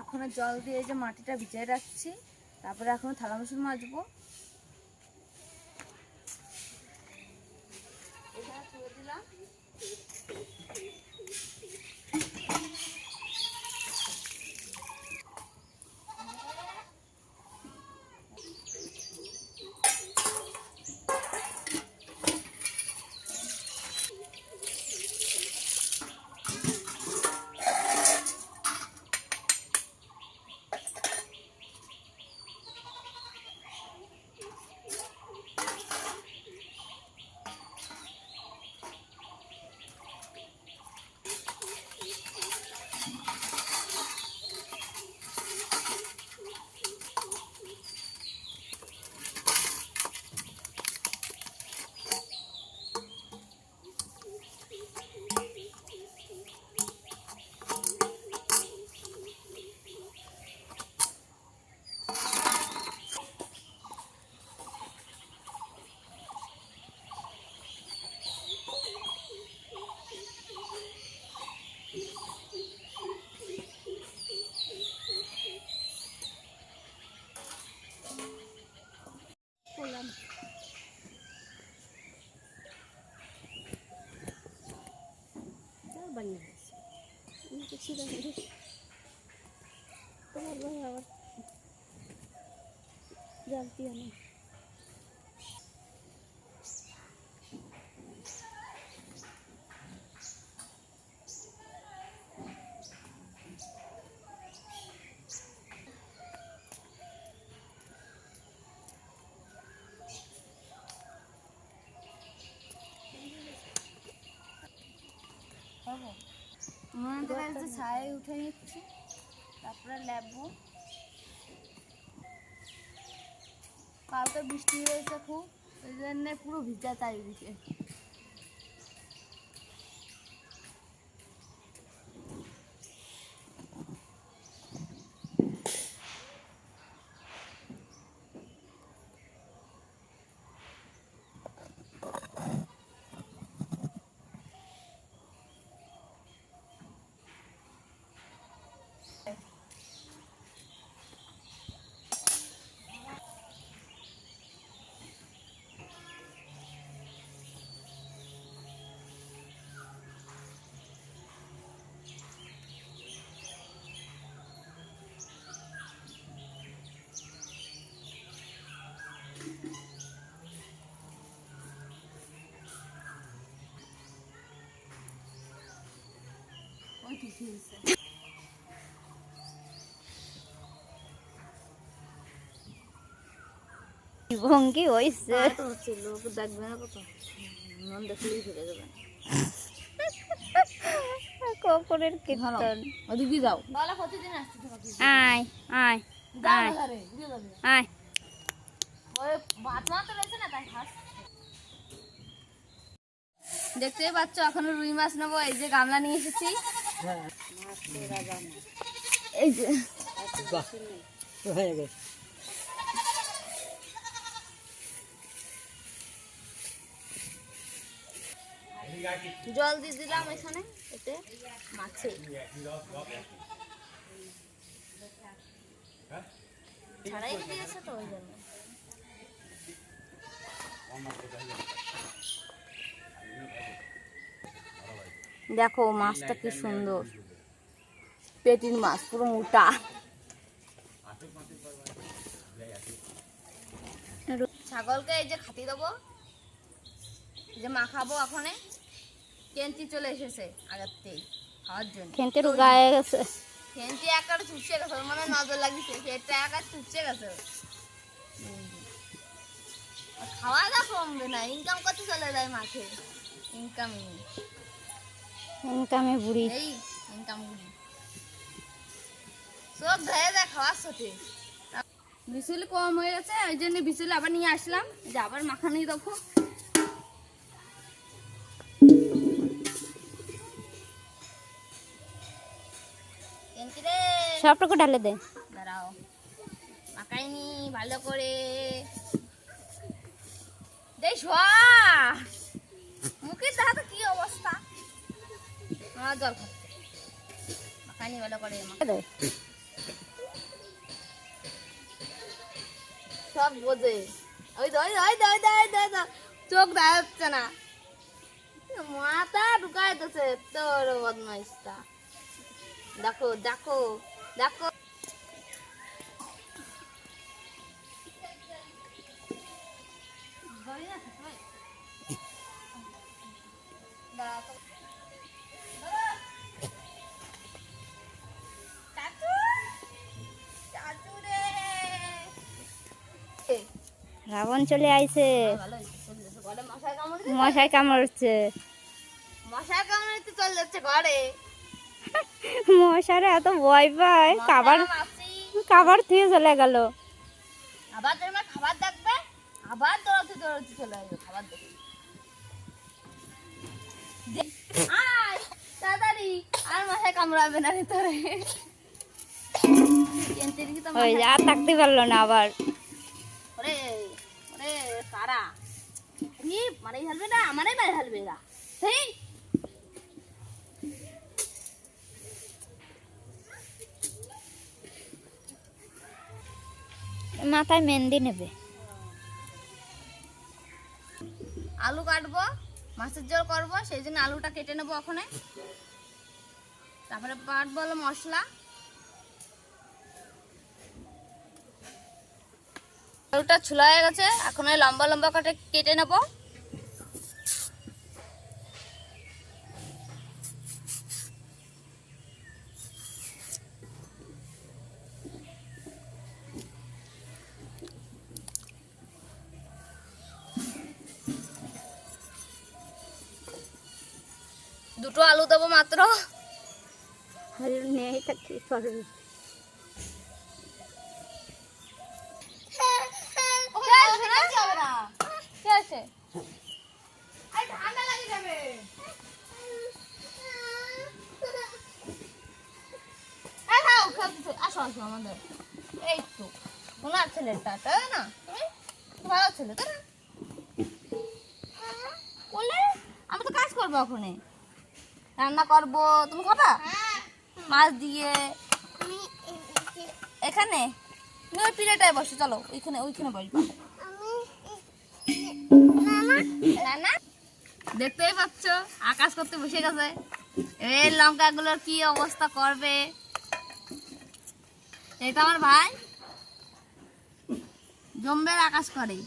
এখনও জল দিয়ে যে মাটিটা ভিজিয়ে রাখছি তারপরে এখনও থালা বাসন মাজবো এখানে তুলে দিলাম করলাম বানিয়ে গেছে কিছু দেখি তোমার ভাই আবার জালতি উনুনের কাছে ছায় উঠে নিচ্ছি, তারপরে লেবু। কালকে বৃষ্টি হয়েছে খুব, ওই জন্য পুরো ভিজা চারিদিকে। ভঙ্গি হয়েছে লোক দেখবে না কত। মন দেখলেই ফিরে যাবে। কপরের কীর্তন। ওদিকে যাও। আয় আয় আয়। আয়। দেখতেই পাচ্ছ এখনও রুই মাছ নেব এই যে গামলা নিয়ে এসেছি। জল দিয়ে দিলাম এখানে এতে মাছে। ছাড়াই দিয়েছে তো ওই জন্য। দেখো মাছটা কি সুন্দর। পেটির মাছ পুরো মোটা। ছাগলকে এই যে খাতি দেবো। যে মাখাবো ওখানে। কেন্তি চলে এসেছে আগেরতেই খাওয়ার জন্য। গায়ে গেছে। চুপসে গেছে মানে নজর লাগিয়েছে পেটটা একা চুপসে গেছে। খাওয়া দাওয়া কমবে না ইনকাম করতে চলে যায় মাঠে। ইনকাম ইনকামে বুড়ি। এই ইনকাম গুলি সব ধরে দেয় খাওয়ার সাথে বিচুল কম হয়ে গেছে ওই জন্য বিচুল আবার নিয়ে আসলাম। যে আবার মাখানি দেখো। সবটুকু ঢালে দে। দাঁড়াও। মাখাইনি ভালো করে। দেখ মুখের দেখা কি অবস্থা? জল খাচ্ছি ভালো করে সব বোঝে। ওই ওই ওই ওই ওই চোখ দেখা না। মাথা ঢুকাইতেছে তোর বদমাইশটা। দেখো দেখো দেখো। দাঁড়া রাবণ চলে আইছে। মশাই কামড়ছে মশার কামড়ে তো চলে যাচ্ছে ঘরে। মশারে এত ভয় পায়। মাছি। খাবার থুয়ে চলে গেল। আবার খাবার দেখবে? আবার দৌড়াতে দৌড়াতে চলে আসবে খাবার দেখবে তাড়াতাড়ি। আর মশায় কামড়াবে না রে তোরে তো ওই মশা- আর থাকতে পারল না আবার। ই মারাই ফেলবে না আমারই মারে ফেলবে না। সেই মাথায় মেহেন্দি নেবে। আলু কাটবো মাছের ঝোল করব সেই জন্য আলুটা কেটে নেব ওখানে। তারপরে কাটবো হলো মশলা। আলুটা ছুলা হয়ে গেছে, এখন ওই লম্বা লম্বা কাটে কেটে নেব। দুটো আলু দেবো মাত্র। নেই তা কি করবে কে আছে? এই খাও, খাও কিছু। আসো, আসো আমাদের। এই তো, ওনার ছেলেটা, তাই না? তুমি? ভালো ছেলে, তাই না? করলে? আমি করব ওখানে রান্না করব। তুমি খাবা? মাছ দিয়ে। এখানে? তুমি ওই পিড়েটায় বসো, চলো, ওইখানে ওইখানে বসবো। দেখতেই পাচ্ছ, আকাশ করতে বসে গেছে। এই লঙ্কাগুলোর কি অবস্থা করবে? তো আমার ভাই। জম্বের আকাশ করে।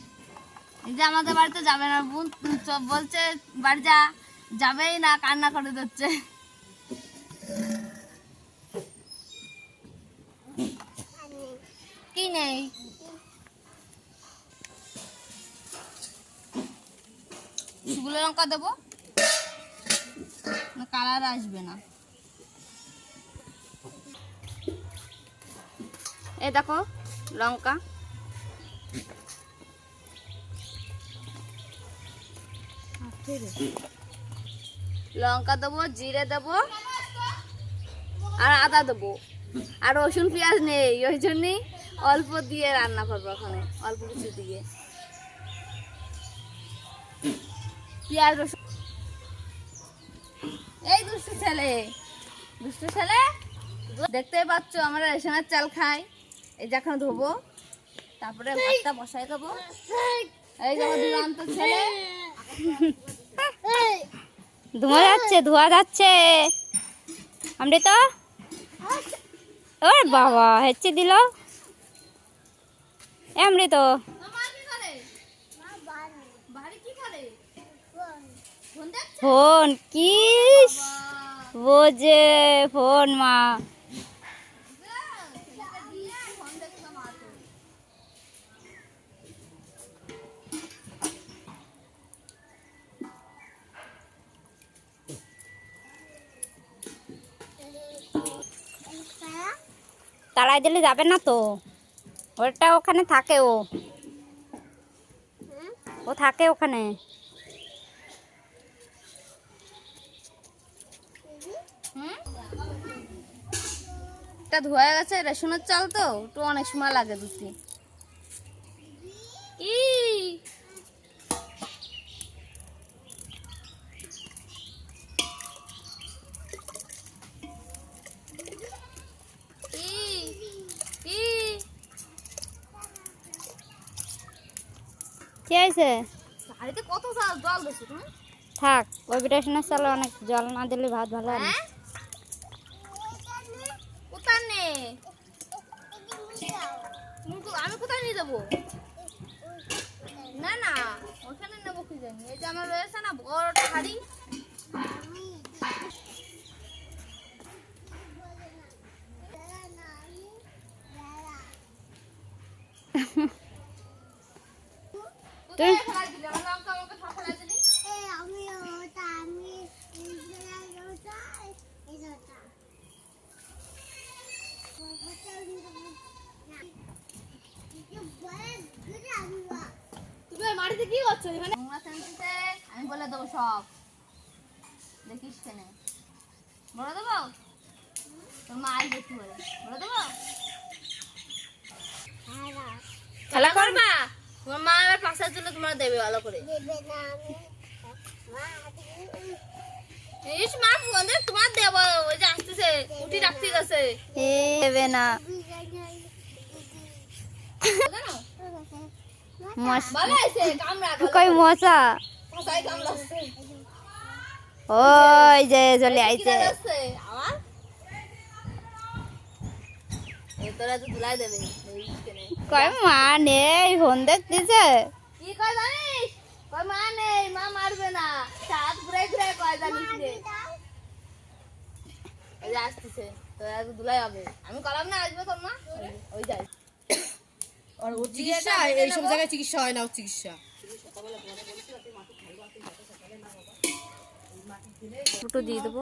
এই যে আমাদের বাড়িতে যাবে না, বোন। বলছে, বাড়ি যা। যাবেই না, কান্না করে দিচ্ছে। কি নেই? শুকনো লঙ্কা দেবো? কালার আসবে না। এই দেখো, লঙ্কা। লঙ্কা দেবো, জিরে দেবো আর আদা দেবো। আর রসুন, পেঁয়াজ নেই, ওই জন্যই অল্প দিয়ে রান্না করব ওখানে অল্প কিছু দিয়ে। পেঁয়াজ, রসুন। এই দুষ্টু ছেলে দুষ্টু ছেলে, দেখতেই পাচ্ছ আমরা রেশনের চাল খাই। এই যখন ধোবো, তারপরে ভাতটা বসাই দেবো। এই দেখো দুরান্ত ছেলে। ধোয়া যাচ্ছে ধোয়া যাচ্ছে। অমৃত ওর বাবা হেচ্ছে দিল। আমরে তো। ফোন কি ও যে ফোন দেখছে ফোন কি বোঝে ফোন মা। তাড়াই দিলে যাবে না তো। ওটা ওখানে থাকে ও। ও থাকে ওখানে। ধোয়া গেছে, রেশনের চাল তো, একটু অনেক সময় লাগে দুটি কি হয়েছে? কত জল- তুমি? থাক ওই বিটাশনের চালে অনেক জল না দিলে ভাত ভালো হয় না। হ্যাঁ? কোথায় নে? আমি কোথায় নিয়ে যাব? না না ওখানে নেব কি জানি। এই যে আমার রয়েছে না বড়টা হাড়ি কোথায় ফেলাই দিলি? আমার লঙ্কা আমাকে সব ফেলাই দিলি? তুমি কি করছ এখানে? আমি বলে দেবো সব। দেখিস কেন। বলে দেবো? তোর মা আই দেখতে বলে। বলে দেবো? খেলা করবা? তোমার মা আবার পাশে চলে তোমার দেবে ভালো করে। ইস মা ফোন তোমার দেবো ওই যে আসতেছে উঠি রাখতে গেছে দেবে না। কই মশা? ওই যে চলে আইছে যাচ্ছে আমার এই তোরা তো ধুলাই দেবে। কই মা নেই ফোন দেখতেছে? কি কয় জানিস? কয় মা নেই মা মারবে না। সাত ঘুরে ঘুরে কয় জানিস রে। ওই যে আসতেছে তোরা তো ধুলাই হবে। আমি কলাম না আসবে তোর মা? ওই- যাই। আর ও চিকিৎসা এইসব জায়গায় চিকিৎসা হয় না ও চিকিৎসা। দুটো দিয়ে দেবো।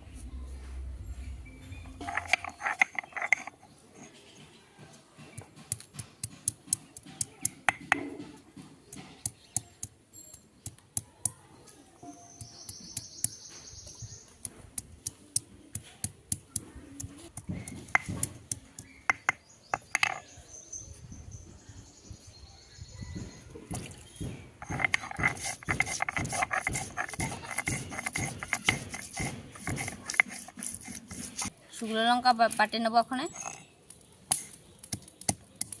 শুকনো লঙ্কা বাটে নেব ওখানে।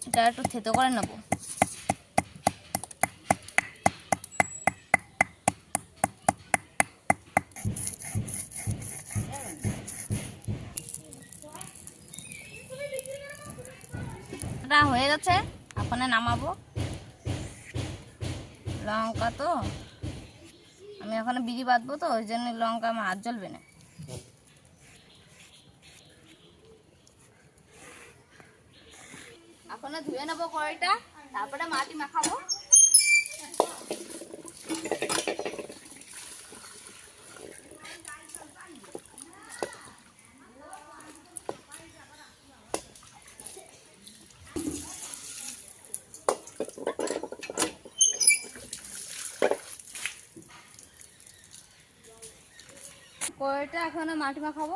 এটা একটু থেতো করে নেব। হয়ে গেছে, ওখানে নামাবো। লঙ্কা তো, আমি ওখানে বিড়ি বাঁধবো তো, ওই জন্য লঙ্কা আমার হাত জ্বলবে না। ধুয়ে নেব কড়াইটা তারপরে মাটি মাখাবো। কড়াইটা এখন মাটি মাখাবো।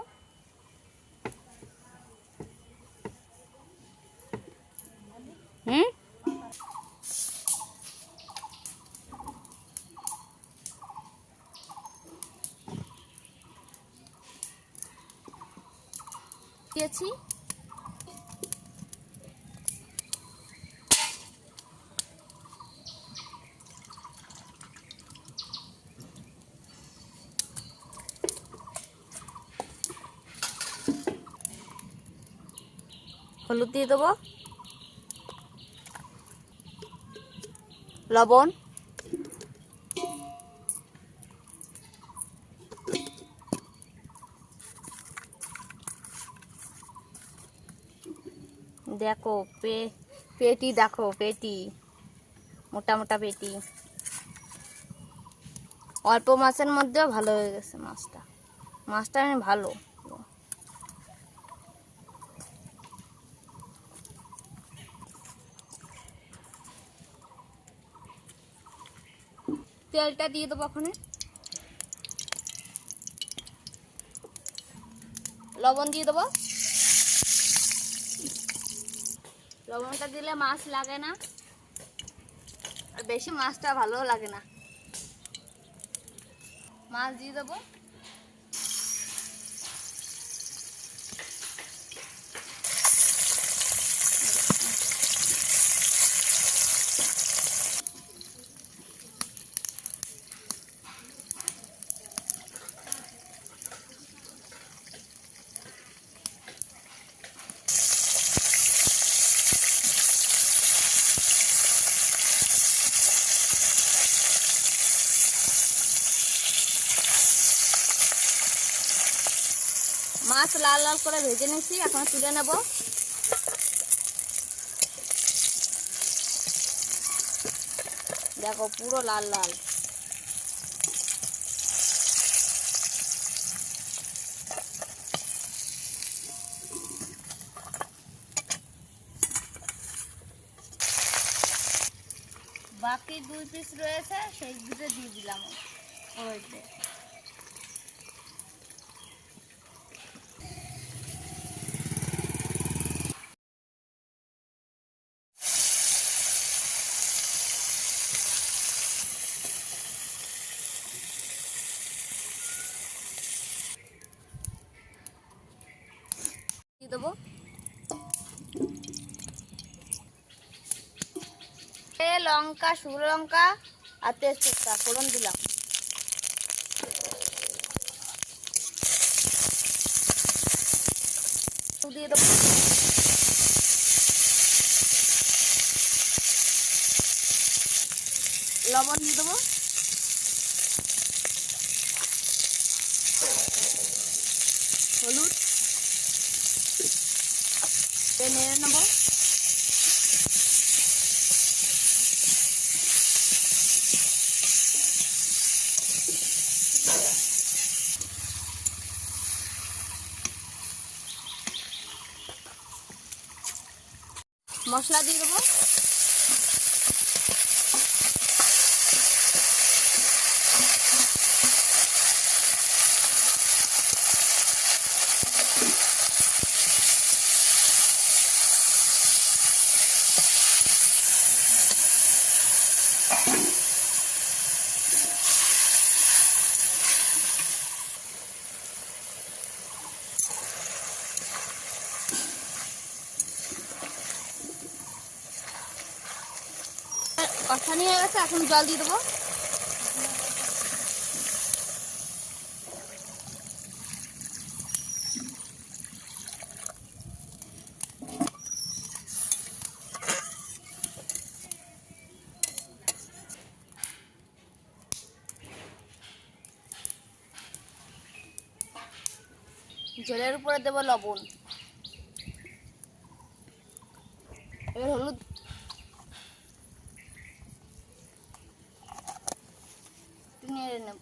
দিয়েছি হলুদ দিয়ে দেবো। লবণ। দেখো, পে, পেটি দেখো, পেটি, মোটা মোটা পেটি। অল্প মাছের মধ্যেও ভালো হয়ে গেছে মাছটা। মাছটা ভালো। তেলটা দিয়ে দেবো ওখানে। লবণ দিয়ে দেবো। লবণটা দিলে মাছ লাগে না। আর বেশি মাছটা ভালো লাগে না। মাছ দিয়ে দেবো। মাছ লাল লাল করে ভেজে নিয়েছি, এখন তুলে নেব। দেখো পুরো লাল লাল। বাকি দুই পিস রয়েছে, সেই দুটো দিয়ে দিলাম। ওইতে দিয়ে দেবো এ লঙ্কা শুকনো লঙ্কা আর তেজপাতা ফোড়ন দিলাম। লবণ দিয়ে দেবো হলুদ দিয়ে নেড়ে নেব মশলা দিয়ে দেবো কষানি হয়ে গেছে এখন জল দিয়ে দেবো। জলের উপরে দেবো লবণ। এবার হলুদ একটু নেড়ে নেব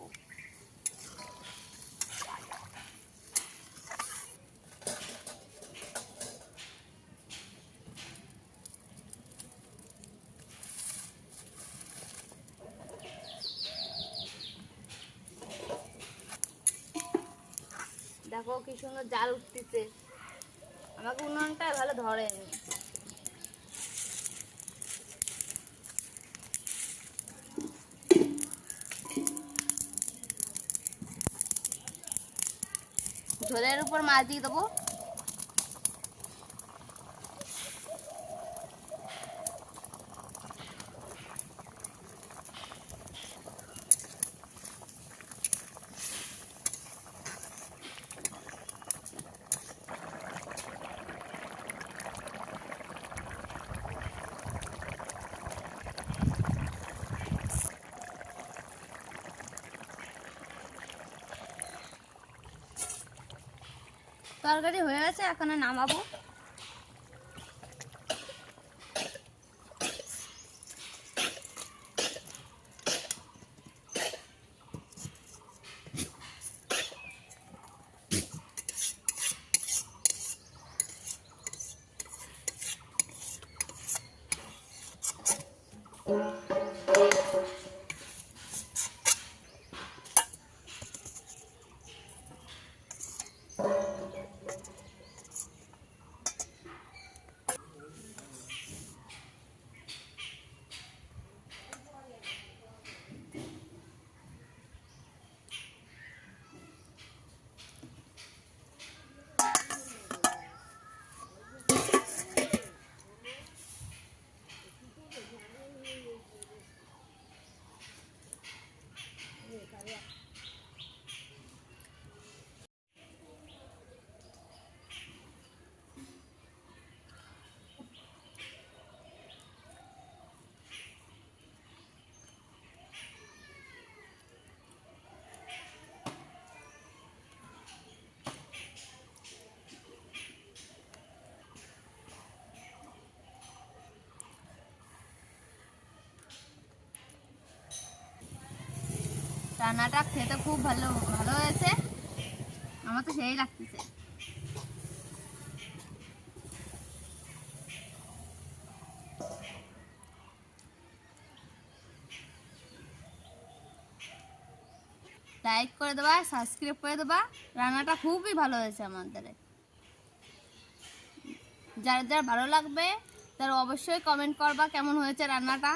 দেখো কি সুন্দর জাল উঠতেছে। আমাকে উনুনটা ভালো ধরেনি। ঝোলের উপর মাছ দিয়ে দেবো। তরকারি হয়ে গেছে এখন নামাবো। রান্নাটা খেতে খুব ভালো ভালো হয়েছে। আমার তো সেই লাগতেছে। লাইক করে দেবা সাবস্ক্রাইব করে দেবা। রান্নাটা খুবই ভালো হয়েছে আমাদের যারা যারা ভালো লাগবে, তারা অবশ্যই কমেন্ট করবা কেমন হয়েছে রান্নাটা।